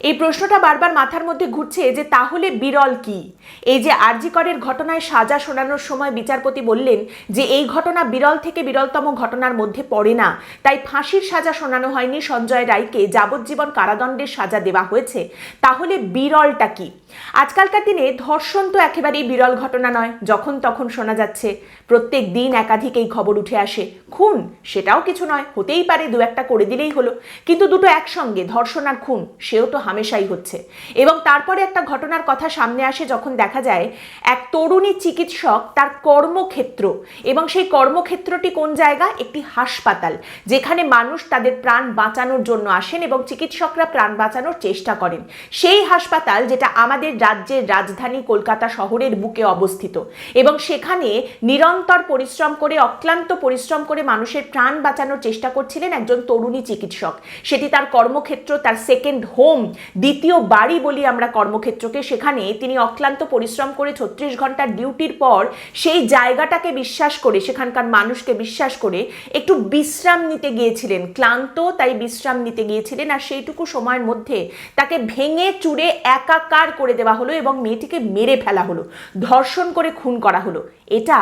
এই প্রশ্নটা বারবার মাথার মধ্যে ঘুরছে যে তাহলে বিরল কি? এই যে আরজিকরের ঘটনায় সাজা শোনানোর সময় বিচারপতি বললেন যে এই ঘটনা বিরল থেকে বিরলতম ঘটনার মধ্যে পড়ে না। তাই ফাঁসির সাজা শোনানো হয়নি সঞ্জয় রায়কে। যাবজ্জীবন কারাদণ্ডের সাজা দেওয়া হয়েছে। তাহলে বিরলটা কি? আজকালকার দিনে ধর্ষণ তো একেবারেই বিরল ঘটনা নয়। যখন তখন শোনা যাচ্ছে, প্রত্যেক দিন একাধিক এই খবর উঠে আসে। খুন সেটাও কিছু নয়, হতেই পারে, দু একটা করে দিলেই হলো। কিন্তু দুটো একসঙ্গে, ধর্ষণ আর খুন, সেও তো হামেশাই হচ্ছে। এবং তারপরে একটা ঘটনার কথা সামনে আসে যখন দেখা যায়, এক তরুণী চিকিৎসক তার কর্মক্ষেত্র এবং সেই কর্মক্ষেত্রটি কোন জায়গা? একটি হাসপাতাল, যেখানে মানুষ তাদের প্রাণ বাঁচানোর জন্য আসেন এবং চিকিৎসকরা প্রাণ বাঁচানোর চেষ্টা করেন। সেই হাসপাতাল যেটা আমাদের রাজ্যের রাজধানী কলকাতা শহরের বুকে অবস্থিত এবং সেখানে নিরন্তর পরিশ্রম করে, অক্লান্ত পরিশ্রম করে মানুষের প্রাণ বাঁচানোর চেষ্টা করছিলেন একজন তরুণী চিকিৎসক। সেটি তার কর্মক্ষেত্র, তার সেকেন্ড হোম দ্বিতীয় বাড়ি বলি আমরা কর্মক্ষেত্রকে, সেখানে তিনি অক্লান্ত পরিশ্রম করে ছত্রিশ ঘণ্টার ডিউটির পর সেই জায়গাটাকে বিশ্বাস করে, সেখানকার মানুষকে বিশ্বাস করে একটু বিশ্রাম নিতে গিয়েছিলেন। ক্লান্ত, তাই বিশ্রাম নিতে গিয়েছিলেন আর সেইটুকু সময়ের মধ্যে তাকে ভেঙে চুরে একাকার করে দেওয়া হলো এবং মেয়েটিকে মেরে ফেলা হলো, ধর্ষণ করে খুন করা হলো। এটা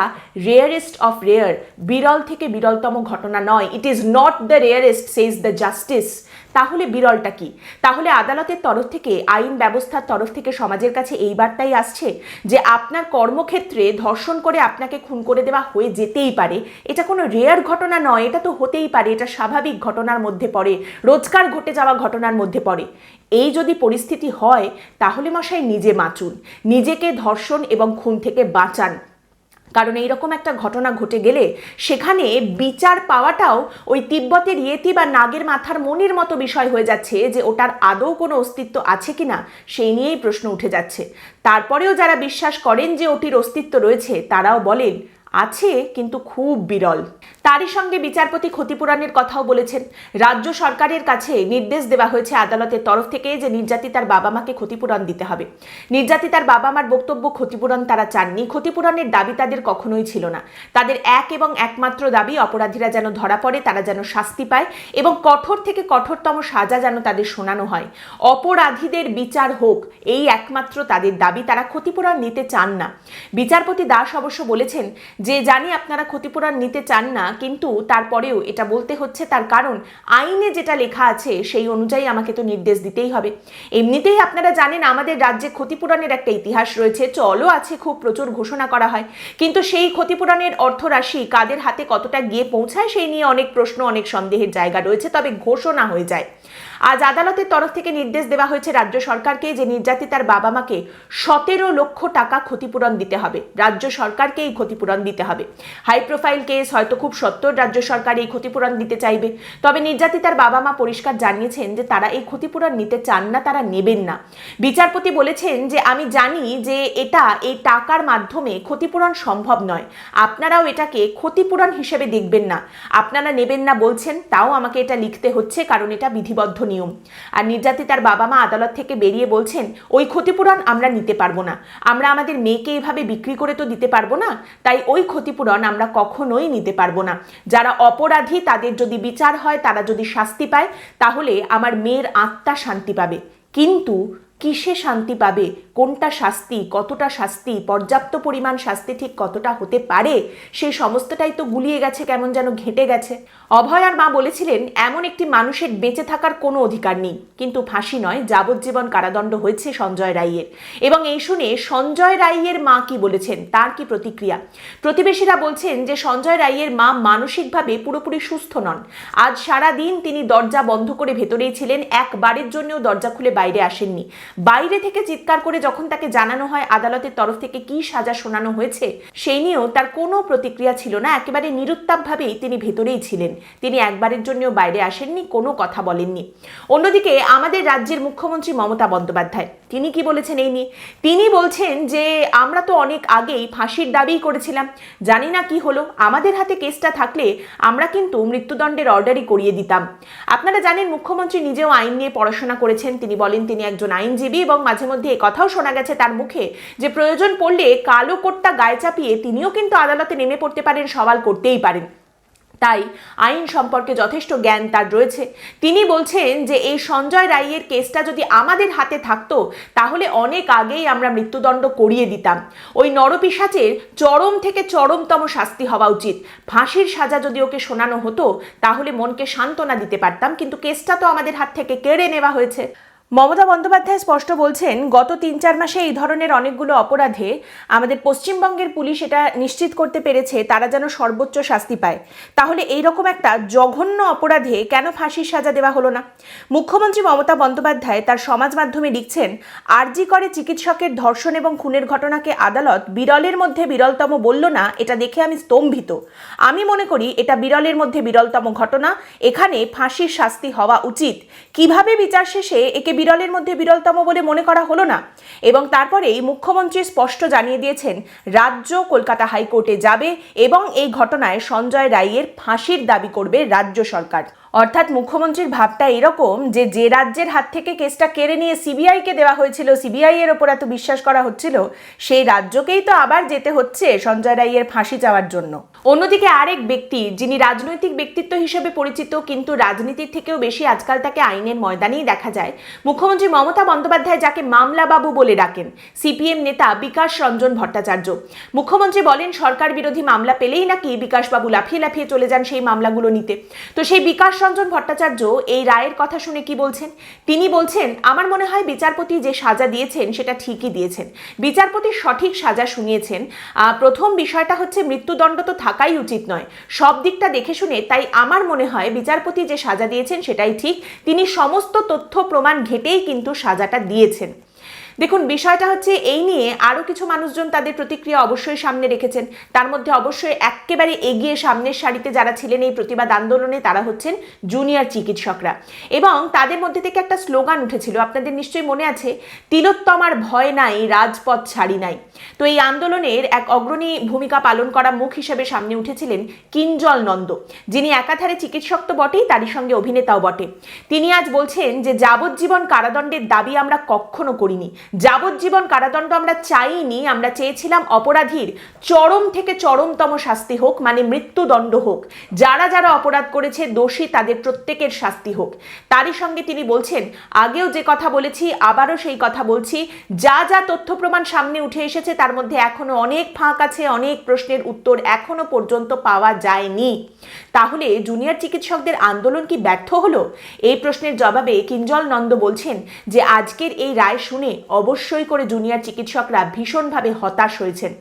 রেয়ারেস্ট অফ রেয়ার বিরল থেকে বিরলতম ঘটনা নয়। It is not the rarest says the justice তাহলে বিরলটা কি? তাহলে আদালতের তরফ থেকে, আইন ব্যবস্থার তরফ থেকে সমাজের কাছে এই বার্তাই আসছে যে আপনার কর্মক্ষেত্রে ধর্ষণ করে আপনাকে খুন করে দেওয়া হয়ে যেতেই পারে। এটা কোনো রেয়ার ঘটনা নয়, এটা তো হতেই পারে, এটা স্বাভাবিক ঘটনার মধ্যে পড়ে, রোজকার ঘটে যাওয়া ঘটনার মধ্যে পড়ে। এই যদি পরিস্থিতি হয়, তাহলে মশাই নিজে বাঁচুন, নিজেকে ধর্ষণ এবং খুন থেকে বাঁচান। কারণ এইরকম একটা ঘটনা ঘটে গেলে সেখানে বিচার পাওয়াটাও ওই তিব্বতের ইয়েতি বা নাগের মাথার মনির মতো বিষয় হয়ে যাচ্ছে যে ওটার আদৌ কোনো অস্তিত্ব আছে কি না সেই নিয়েই প্রশ্ন উঠে যাচ্ছে। তারপরেও যারা বিশ্বাস করেন যে ওটির অস্তিত্ব রয়েছে, তারাও বলেন আছে, কিন্তু খুব বিরল। তারই সঙ্গে বিচারপতি ক্ষতিপূরণের কথাও বলেছেন। রাজ্য সরকারের কাছে নির্দেশ দেওয়া হয়েছে আদালতের তরফ থেকে যে নির্যাতিতার বাবা মাকে ক্ষতিপূরণ দিতে হবে। নির্যাতিতার বাবা মার বক্তব্য ক্ষতিপূরণ তারা চাননি। ক্ষতিপূরণের দাবি তাদের কখনোই ছিল না। তাদের এক এবং একমাত্র দাবি, অপরাধীরা যেন ধরা পড়ে, তারা যেন শাস্তি পায় এবং কঠোর থেকে কঠোরতম সাজা যেন তাদের শোনানো হয়। অপরাধীদের বিচার হোক, এই একমাত্র তাদের দাবি। তারা ক্ষতিপূরণ নিতে চান না। বিচারপতি দাস অবশ্য বলেছেন যে জানি আপনারা ক্ষতিপূরণ নিতে চান না, কিন্তু তারপরেও এটা বলতে হচ্ছে তার কারণ, আইনে যেটা লেখা আছে সেই অনুযায়ী আমাকে তো নির্দেশ দিতেই হবে। এমনিতেই আপনারা জানেন আমাদের রাজ্যে ক্ষতিপূরণের একটা ইতিহাস রয়েছে, চলও আছে খুব প্রচুর ঘোষণা করা হয়। কিন্তু সেই ক্ষতিপূরণের অর্থরাশি কাদের হাতে কতটা গিয়ে পৌঁছায় সেই নিয়ে অনেক প্রশ্ন, অনেক সন্দেহের জায়গা রয়েছে, তবে ঘোষণা হয়ে যায়। আজ আদালতের তরফ থেকে নির্দেশ দেওয়া হয়েছে রাজ্য সরকারকে যে নির্যাতিতার বাবা মাকে সতেরো লক্ষ টাকা ক্ষতিপূরণ দিতে হবে। রাজ্য সরকারকে এই ক্ষতিপূরণ দিতে হবে। হাই প্রোফাইল কেস হয়তো খুব সত্তর রাজ্য সরকার এই ক্ষতিপূরণ দিতে চাইবে। তবে নির্যাতিতার বাবা মা পরিষ্কার জানিয়েছেন যে তারা এই ক্ষতিপূরণ নিতে চান না, তারা নেবেন না। বিচারপতি বলেছেন যে, আমি জানি যে এটা এই টাকার মাধ্যমে ক্ষতিপূরণ সম্ভব নয়। আপনারাও এটাকে ক্ষতিপূরণ হিসেবে দেখবেন না। আপনারা নেবেন না বলছেন, তাও আমাকে এটা লিখতে হচ্ছে কারণ এটা বিধিবদ্ধ নিয়ম আর নির্যাতিতার বাবা মা আদালত থেকে বেরিয়ে বলছেন, ওই ক্ষতিপূরণ আমরা নিতে পারব না। আমরা আমাদের মেয়েকে এভাবে বিক্রি করে তো দিতে পারব না, তাই ওই ক্ষতিপূরণ আমরা কখনোই নিতে পারব না। যারা অপরাধী, তাদের যদি বিচার হয়, তারা যদি শাস্তি পায়, তাহলে আমার মেয়ের আত্মা শান্তি পাবে। কিন্তু কিসে শান্তি পাবে? কোনটা শাস্তি, কতটা শাস্তি, পর্যাপ্ত পরিমাণ শাস্তি ঠিক কতটা হতে পারে, সেই সমস্তটাই তো গুলিয়ে গেছে, কেমন যেন ঘেঁটে গেছে। অভয় আর মা বলেছিলেন, এমন একটি মানুষের বেঁচে থাকার কোনো অধিকার নেই। কিন্তু ফাঁসি নয়, যাবজ্জীবন কারাদণ্ড হয়েছে সঞ্জয় রাইয়ের। এবং এই শুনে সঞ্জয় রাইয়ের মা কি বলেছেন, তার কি প্রতিক্রিয়া? প্রতিবেশীরা বলছেন যে, সঞ্জয় রাইয়ের মা মানসিকভাবে পুরোপুরি সুস্থ নন। আজ সারা দিন তিনি দরজা বন্ধ করে ভেতরেই ছিলেন, একবারের জন্যও দরজা খুলে বাইরে আসেননি। বাইরে থেকে চিৎকার করে যখন তাকে জানানো হয় আদালতের তরফ থেকে কি সাজা শোনানো হয়েছে, সেই নিয়েও তার কোনো প্রতিক্রিয়া ছিল না। একেবারে নিরুত্তাপভাবেই তিনি ভেতরেই ছিলেন। তিনি একবারের জন্যও বাইরে আসেননি, কোনো কথা বলেননি। অন্যদিকে আমাদের রাজ্যের মুখ্যমন্ত্রী মমতা বন্দ্যোপাধ্যায়, তিনি কি বলেছেন এই নিয়ে? তিনি বলছেন যে, আমরা তো অনেক আগেই ফাঁসির দাবিই করেছিলাম। জানি না কি হলো। আমাদের হাতে কেসটা থাকলে আমরা কিন্তু মৃত্যুদণ্ডের অর্ডারই করিয়ে দিতাম। আপনারা জানেন, মুখ্যমন্ত্রী নিজেও আইন নিয়ে পড়াশোনা করেছেন। তিনি বলেন, তিনি একজন আইনজীবী এবং মাঝে মধ্যে কথাও শোনা গেছে তার মুখে যে প্রয়োজন পড়লে কালো কোটটা গায়ে চাপিয়ে তিনিও কিন্তু আদালতে নেমে পড়তে পারেন, সওয়াল করতেই পারেন। তাই আইন সম্পর্কে যথেষ্ট জ্ঞান তার রয়েছে। তিনি বলছেন যে এই সঞ্জয় রায়ের কেসটা যদি আমাদের হাতে থাকতো, তাহলে অনেক আগেই আমরা মৃত্যুদণ্ড করিয়ে দিতাম। ওই নরপিসাচের চরম থেকে চরমতম শাস্তি হওয়া উচিত। ফাঁসির সাজা যদি ওকে শোনানো হতো, তাহলে মনকে সান্ত্বনা দিতে পারতাম, কিন্তু কেসটা তো আমাদের হাত থেকে কেড়ে নেওয়া হয়েছে। মমতা বন্দ্যোপাধ্যায় স্পষ্ট বলছেন, গত তিন চার মাসে এই ধরনের অনেকগুলো অপরাধে আমাদের পশ্চিমবঙ্গের পুলিশ এটা নিশ্চিত করতে পেরেছে, তারা যেন সর্বোচ্চ শাস্তি পায়। তাহলে এই রকম একটা জঘন্য অপরাধে কেন ফাঁসির সাজা দেওয়া হলো না? মুখ্যমন্ত্রী মমতা বন্দ্যোপাধ্যায় তার সমাজ মাধ্যমে লিখছেন, আরজি করে চিকিৎসকের ধর্ষণ এবং খুনের ঘটনাকে আদালত বিরলের মধ্যে বিরলতম বলল না, এটা দেখে আমি স্তম্ভিত। আমি মনে করি এটা বিরলের মধ্যে বিরলতম ঘটনা, এখানে ফাঁসির শাস্তি হওয়া উচিত। কীভাবে বিচার শেষে একে বিরলের মধ্যে বিরলতম বলে মনে করা হলো না। এবং তারপরেই মুখ্যমন্ত্রী স্পষ্ট জানিয়ে দিয়েছেন, রাজ্য কলকাতা হাইকোর্টে যাবে এবং এই ঘটনায় সঞ্জয় রায়ের ফাঁসির দাবি করবে রাজ্য সরকার। অর্থাৎ মুখ্যমন্ত্রীর ভাবটা এরকম যে যে রাজ্যের হাত থেকে কেসটা কেড়ে নিয়ে সিবিআইকে দেওয়া হয়েছিল, সিবিআই এর ওপর এত বিশ্বাস করা হচ্ছিল, সেই রাজ্যকেই তো আবার যেতে হচ্ছে সঞ্জয় রায়ের ফাঁসি চাওয়ার জন্য। অন্যদিকে আরেক ব্যক্তি, যিনি রাজনৈতিক ব্যক্তিত্ব হিসেবে পরিচিত, কিন্তু রাজনীতির থেকেও বেশি আজকাল তাকে আইনের ময়দানেই দেখা যায় মুখ্যমন্ত্রী মমতা বন্দ্যোপাধ্যায় যাকে মামলা বাবু বলে ডাকেন, সিপিএম নেতা বিকাশ রঞ্জন ভট্টাচার্য। মুখ্যমন্ত্রী বলেন, সরকার বিরোধী মামলা পেলেই নাকি বিকাশবাবু লাফিয়ে লাফিয়ে চলে যান সেই মামলাগুলো নিতে। তো সেই বিকাশ রঞ্জন ভট্টাচার্য এই রায়ের কথা শুনে কি বলছেন? তিনি বলছেন, আমার মনে হয় বিচারপতি যে সাজা দিয়েছেন সেটা ঠিকই দিয়েছেন। বিচারপতি সঠিক সাজা শুনিয়েছেন। প্রথম বিষয়টা হচ্ছে মৃত্যুদণ্ড তো থাকাই উচিত নয়। সব দিকটা দেখে শুনে তাই আমার মনে হয় বিচারপতি যে সাজা দিয়েছেন সেটাই ঠিক। তিনি সমস্ত তথ্য প্রমাণ ঘেটেই কিন্তু সাজাটা দিয়েছেন। দেখুন, বিষয়টা হচ্ছে এই নিয়ে আরও কিছু মানুষজন তাদের প্রতিক্রিয়া অবশ্যই সামনে রেখেছেন। তার মধ্যে অবশ্যই একেবারে এগিয়ে সামনের সারিতে যারা ছিলেন এই প্রতিবাদ আন্দোলনে, তারা হচ্ছেন জুনিয়র চিকিৎসকরা। এবং তাদের মধ্যে থেকে একটা স্লোগান উঠেছিল, আপনাদের নিশ্চয়ই মনে আছে, তিলোত্তমার ভয় নাই, রাজপথ ছাড়ি নাই। তো এই আন্দোলনের এক অগ্রণী ভূমিকা পালন করা মুখ হিসেবে সামনে উঠেছিলেন কিঞ্জল নন্দ, যিনি একাধারে চিকিৎসক তো বটেই, তারই সঙ্গে অভিনেতাও বটে। তিনি আজ বলছেন যে, যাবজ্জীবন কারাদণ্ডের দাবি আমরা কখনো করিনি। যাবজ্জীবন কারাদণ্ড আমরা চাইনি, আমরা চেয়েছিলাম অপরাধীর চরম থেকে চরমতম শাস্তি হোক মানে মৃত্যুদণ্ড হোক। যারা যারা অপরাধ করেছে, দোষী তাদের প্রত্যেকের শাস্তি হোক। তারই সঙ্গে তিনি বলছেন, আগেও যে কথা বলেছি, আবারও সেই কথা বলছি, যা যা তথ্য প্রমাণ সামনে উঠে এসেছে, তার মধ্যে এখনও অনেক ফাঁক আছে, অনেক প্রশ্নের উত্তর এখনও পর্যন্ত পাওয়া যায়নি। তাহলে জুনিয়র চিকিৎসকদের আন্দোলন কি ব্যর্থ হলো? এই প্রশ্নের জবাবে কিঞ্জল নন্দ বলছেন যে, আজকের এই রায় শুনে অবশ্যই করে জুনিয়র চিকিৎসকরা ভীষণভাবে হতাশ হয়েছেন।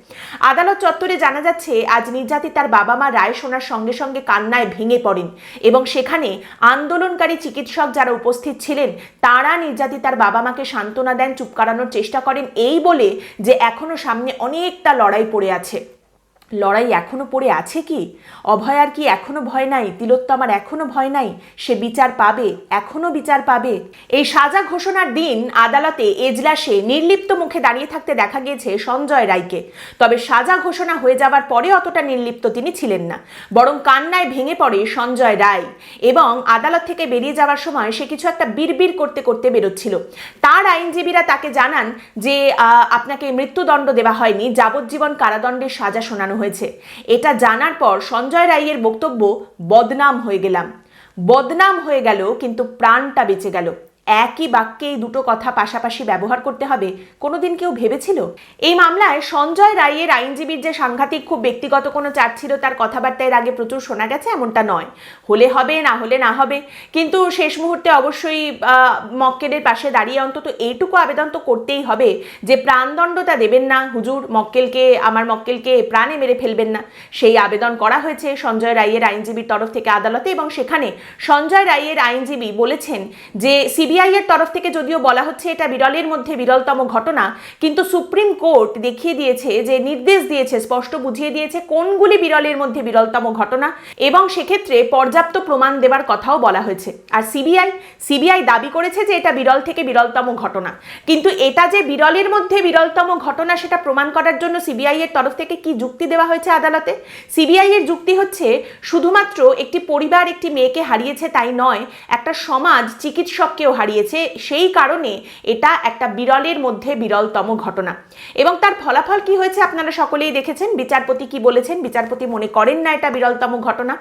আদালত চত্বরে জানা যাচ্ছে, আজ নির্যাতি তার বাবা মা রায় শোনার সঙ্গে সঙ্গে কান্নায় ভেঙে পড়েন এবং সেখানে আন্দোলনকারী চিকিৎসক যারা উপস্থিত ছিলেন, তারা নির্যাতিতার বাবা মাকে সান্ত্বনা দেন, চুপ করানোর চেষ্টা করেন, এই বলে যে এখনও সামনে অনেকটা লড়াই পড়ে আছে। লড়াই এখনও পড়ে আছে কি? অভয়ার কি এখনও ভয় নাই? তিলোত্তমার এখনও ভয় নাই? সে বিচার পাবে? এখনও বিচার পাবে? এই সাজা ঘোষণার দিন আদালতে এজলাসে নির্লিপ্ত মুখে দাঁড়িয়ে থাকতে দেখা গিয়েছে সঞ্জয় রায়কে। তবে সাজা ঘোষণা হয়ে যাওয়ার পরে অতটা নির্লিপ্ত তিনি ছিলেন না। বরং কান্নায় ভেঙে পড়ে সঞ্জয় রায়। এবং আদালত থেকে বেরিয়ে যাওয়ার সময় সে কিছু একটা বিড়বিড় করতে করতে বেরোচ্ছিল। তার আইনজীবীরা তাকে জানান যে আপনাকে মৃত্যুদণ্ড দেওয়া হয়নি। যাবজ্জীবন কারাদণ্ডের সাজা শোনানো হয়েছে। এটা জানার পর সঞ্জয় রায়ের বক্তব্য বদনাম হয়ে গেলাম। বদনাম হয়ে গেল, কিন্তু প্রাণটা বেঁচে গেল। একই বাক্যে এই দুটো কথা পাশাপাশি ব্যবহার করতে হবে, কোনোদিন কেউ ভেবেছিল? এই মামলায় সঞ্জয় রায়ের আইনজীবীর যে সাংঘাতিক খুব ব্যক্তিগত কোনো চাপ ছিল, তার কথাবার্তা এর আগে প্রচুর শোনা গেছে, এমনটা নয়। হলে হবে, না হলে না হবে। কিন্তু শেষ মুহূর্তে অবশ্যই মক্কেলের পাশে দাঁড়িয়ে অন্তত এইটুকু আবেদন তো করতেই হবে যে প্রাণদণ্ডটা দেবেন না। হুজুর মক্কেলকে আমার মক্কেলকে প্রাণে মেরে ফেলবেন না। সেই আবেদন করা হয়েছে সঞ্জয় রায়ের আইনজীবীর তরফ থেকে আদালতে এবং সেখানে সঞ্জয় রায়ের আইনজীবী বলেছেন যে সিবিআই এর তরফ থেকে যদিও বলা হচ্ছে এটা বিরলের মধ্যে বিরলতম ঘটনা, কিন্তু সুপ্রিম কোর্ট দেখিয়ে দিয়েছে যে নির্দেশ দিয়েছে, স্পষ্ট বুঝিয়ে দিয়েছে কোনগুলি বিরলের মধ্যে বিরলতম ঘটনা এবং সেক্ষেত্রে পর্যাপ্ত প্রমাণ দেওয়ার কথাও বলা হয়েছে। আর সিবিআই সিবিআই দাবি করেছে যে এটা বিরল থেকে বিরলতম ঘটনা। কিন্তু এটা যে বিরলের মধ্যে বিরলতম ঘটনা সেটা প্রমাণ করার জন্য সিবিআই এর তরফ থেকে কি যুক্তি দেওয়া হয়েছে আদালতে? সিবিআই এর যুক্তি হচ্ছে, শুধুমাত্র একটি পরিবার একটি মেয়েকে হারিয়েছে তাই নয়, একটা সমাজ চিকিৎসককেও হারিয়েছে। হারিয়েছে, সেই কারণে এটা একটা বিরলের মধ্যে বিরলতম ঘটনা। এবং তার ফলাফল কি হয়েছে আপনারা সকলেই দেখেছেন, বিচারপতি কি বলেছেন, বিচারপতি মনে করেন না এটা বিরলতম ঘটনা,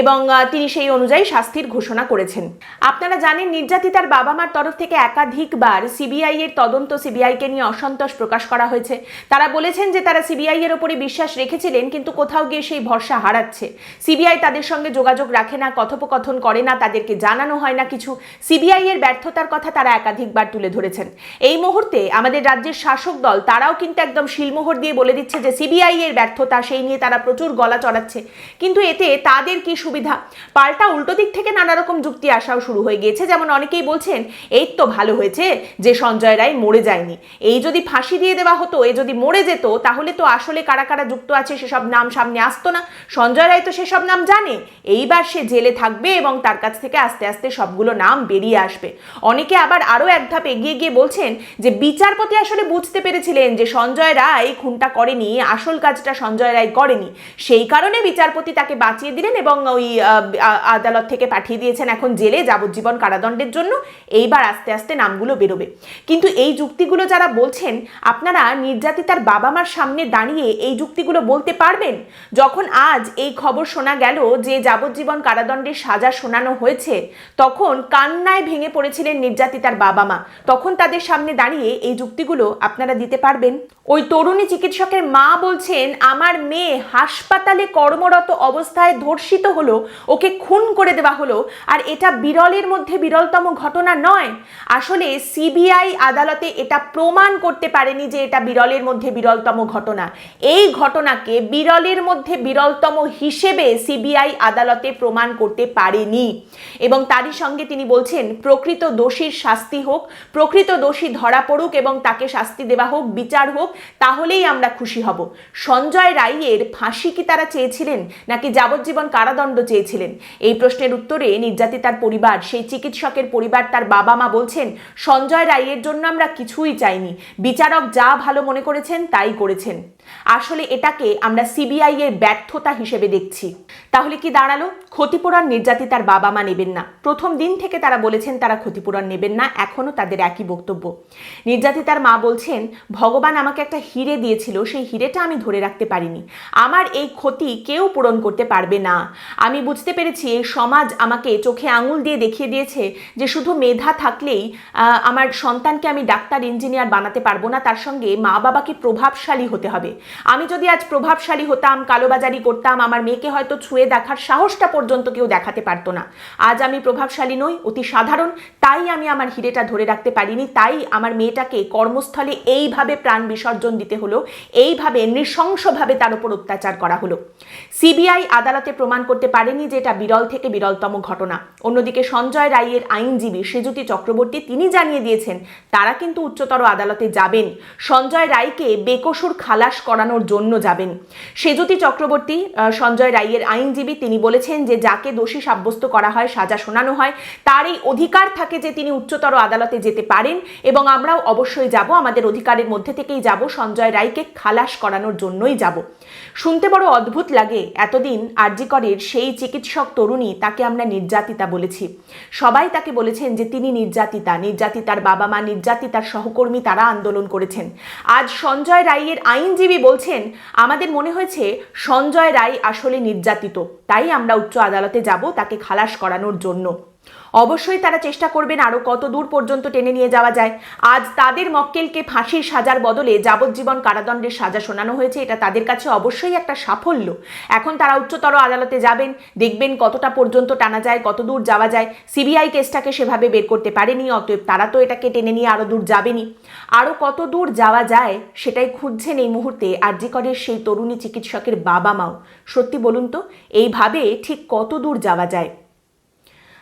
এবং তিনি সেই অনুযায়ী শাস্তির ঘোষণা করেছেন। আপনারা জানেন নির্যাতিতার বাবা মার তরফ থেকে একাধিকবার সিবিআই এর তদন্ত সিবিআইকে নিয়ে অসন্তোষ প্রকাশ করা হয়েছে। তারা বলেছেন যে তারা সিবিআই এর ওপরে বিশ্বাস রেখেছিলেন, কিন্তু কোথাও গিয়ে সেই ভরসা হারাচ্ছে। সিবিআই তাদের সঙ্গে যোগাযোগ রাখে না, কথোপকথন করে না, তাদেরকে জানানো হয় না কিছু। সিবিআই এর ব্যর্থতার কথা তারা একাধিকবার তুলে ধরেছেন। এই মুহূর্তে আমাদের রাজ্যের শাসক দল, তারাও কিন্তু একদম শিলমোহর দিয়ে বলে দিচ্ছে যে সিবিআই এর ব্যর্থতা, সেই নিয়ে তারা প্রচুর গলা চড়াচ্ছে। কিন্তু এতে তাদের কি সুবিধা? পাল্টা উল্টো দিক থেকে নানা রকম যুক্তি আসাও শুরু হয়ে গিয়েছে। যেমন অনেকেই বলছেন, এই তো ভালো হয়েছে যে সঞ্জয় রায় মরে যায়নি। এই যদি ফাঁসি দিয়ে দেওয়া হতো, এ যদি মরে যেত, তাহলে তো আসলে কারা কারা যুক্ত আছে সেসব নাম সামনে আসতো না। সঞ্জয় রায় তো সেসব নাম জানে। এইবার সে জেলে থাকবে এবং তার কাছ থেকে আস্তে আস্তে সবগুলো নাম বেরিয়ে আসবে। অনেকে আবার আরও এক ধাপ এগিয়ে গিয়ে বলছেন যে বিচারপতি আসলে বুঝতে পেরেছিলেন যে সঞ্জয় রায় খুনটা করেনি, আসল কাজটা সঞ্জয় রায় করেনি। সেই কারণে বিচারপতি তাকে বাঁচিয়ে দিলেন এবং ওই আদালত থেকে পাঠিয়ে দিয়েছেন এখন জেলে যাবজ্জীবন কারাদণ্ডের জন্য। এইবার আস্তে আস্তে নামগুলো বেরোবে। কিন্তু এই যুক্তিগুলো যারা বলছেন, আপনারা নির্যাতিতার বাবা মার সামনে দাঁড়িয়ে এই যুক্তিগুলো বলতে পারবেন? যখন আজ এই খবর শোনা গেল যে যাবজ্জীবন কারাদণ্ডের সাজা শোনানো হয়েছে, তখন কান্নায় ভেঙে পড়েছিলেন নির্যাতিতার বাবা মা। তখন তাদের সামনে দাঁড়িয়ে এই যুক্তিগুলো আপনারা দিতে পারবেন। ওই তরুণী চিকিৎসকের মা বলছেন, আমার মেয়ে হাসপাতালে কর্মরত অবস্থায় ধর্ষিত হলো, ওকে খুন করে দেওয়া হলো, আর এটা বিরলের মধ্যে বিরলতম ঘটনা নয়। আসলে সিবিআই আদালতে এটা প্রমাণ করতে পারেনি যে এটা বিরলের মধ্যে বিরলতম ঘটনা। এই ঘটনাকে বিরলের মধ্যে বিরলতম হিসেবে সিবিআই আদালতে প্রমাণ করতে পারেনি। এবং তারই সঙ্গে তিনি বলছেন, প্রকৃত দোষীর শাস্তি হোক, প্রকৃত দোষী ধরা পড়ুক এবং তাকে শাস্তি দেওয়া হোক, বিচার হোক, তাহলেই আমরা খুশি হব। সঞ্জয় রায়ের ফাঁসি কি তারা চেয়েছিলেন, নাকি যাবজ্জীবন কারাদণ্ড চেয়েছিলেন? এই প্রশ্নের উত্তরে নির্যাতিতার পরিবার, সেই চিকিৎসকের পরিবার তার বাবা মা বলছেন, সঞ্জয় রায়ের জন্য আমরা কিছুই চাইনি। বিচারক যা ভালো মনে করেছেন, তাই করেছেন। আসলে এটাকে আমরা সিবিআই এর ব্যর্থতা হিসেবে দেখছি। তাহলে কি দাঁড়াল? ক্ষতিপূরণ নির্যাতিতার বাবা মা নেবেন না। প্রথম দিন থেকে তারা বলেছেন তারা ক্ষতিপূরণ নেবেন না, এখনও তাদের একই বক্তব্য। নির্যাতিতার মা বলছেন, ভগবান আমাকে একটা হিরে দিয়েছিল, সেই হিরেটা আমি ধরে রাখতে পারিনি। আমার এই ক্ষতি কেউ পূরণ করতে পারবে না। আমি বুঝতে পেরেছি, এই সমাজ আমাকে চোখে আঙুল দিয়ে দেখিয়ে দিয়েছে যে শুধু মেধা থাকলেই আমার সন্তানকে আমি ডাক্তার, ইঞ্জিনিয়ার বানাতে পারব না, তার সঙ্গে মা বাবাকে প্রভাবশালী হতে হবে। আমি যদি আজ প্রভাবশালী হতাম, কালোবাজারি করতাম, আমার মেয়েকে হয়তো ছুঁয়ে দেখার সাহসটা পর্যন্ত কেউ দেখাতে পারতো না। আজ আমি প্রভাবশালী নই, অতি সাধারণ, তাই আমি আমার হিরেটা ধরে রাখতে পারিনি, তাই আমার মেয়েটাকে কর্মস্থলে এইভাবে প্রাণ বিসর্জন দিতে হলো, এইভাবে নৃশংসভাবে তার উপর অত্যাচার করা হলো। সিবিআই আদালতে প্রমাণ করতে পারেনি যে এটা বিরল থেকে বিরলতম ঘটনা। অন্যদিকে সঞ্জয় রায়ের আইনজীবী সেজুতি চক্রবর্তী তিনি জানিয়ে দিয়েছেন, তারা কিন্তু উচ্চতর আদালতে যাবেন। সঞ্জয় রায়কে বেকসুর খালাস করানোর জন্য যাবেন। সেজুতি চক্রবর্তী সঞ্জয় রায়ের আইনজীবী, তিনি বলেছেন যে যাকে দোষী সাব্যস্ত করা হয়, সাজা শোনানো হয় তার এই অধিকার থাকে যে তিনি উচ্চতর আদালতে যেতে পারেন এবং আমরাও অবশ্যই যাব, আমাদের অধিকারের মধ্যে থেকেই যাব, সঞ্জয় রায়কে খালাস করানোর জন্যই যাব। শুনতে বড় অদ্ভুত লাগে এতদিন আরজিকরের সেই চিকিৎসক তরুণী, তাকে আমরা নির্যাতিতা বলেছি। সবাই তাকে বলেছেন যে তিনি নির্যাতিতা, নির্যাতিতার বাবা মা, নির্যাতিতার সহকর্মী তারা আন্দোলন করেছেন। আজ সঞ্জয় রায়ের আইনজীবী বলছেন, আমাদের মনে হয়েছে সঞ্জয় রায় আসলে নির্যাতিত। তাই আমরা উচ্চ আদালতে যাব তাকে খালাস করানোর জন্য। অবশ্যই তারা চেষ্টা করবেন আরও কত দূর পর্যন্ত টেনে নিয়ে যাওয়া যায়। আজ তাদের মক্কেলকে ফাঁসির সাজার বদলে যাবজ্জীবন কারাদণ্ডের সাজা শোনানো হয়েছে, এটা তাদের কাছে অবশ্যই একটা সাফল্য। এখন তারা উচ্চতর আদালতে যাবেন, দেখবেন কতটা পর্যন্ত টানা যায়, কত দূর যাওয়া যায়। সিবিআই কেসটাকে সেভাবে বের করতে পারেনি, অতএব তারা তো এটাকে টেনে নিয়ে আরও দূর যাবেনি আরও কত দূর যাওয়া যায় সেটাই খুঁজছেন এই মুহূর্তে আরজিকরের সেই তরুণী চিকিৎসকের বাবা মাও সত্যি বলুন তো, এইভাবে ঠিক কত দূর যাওয়া যায়?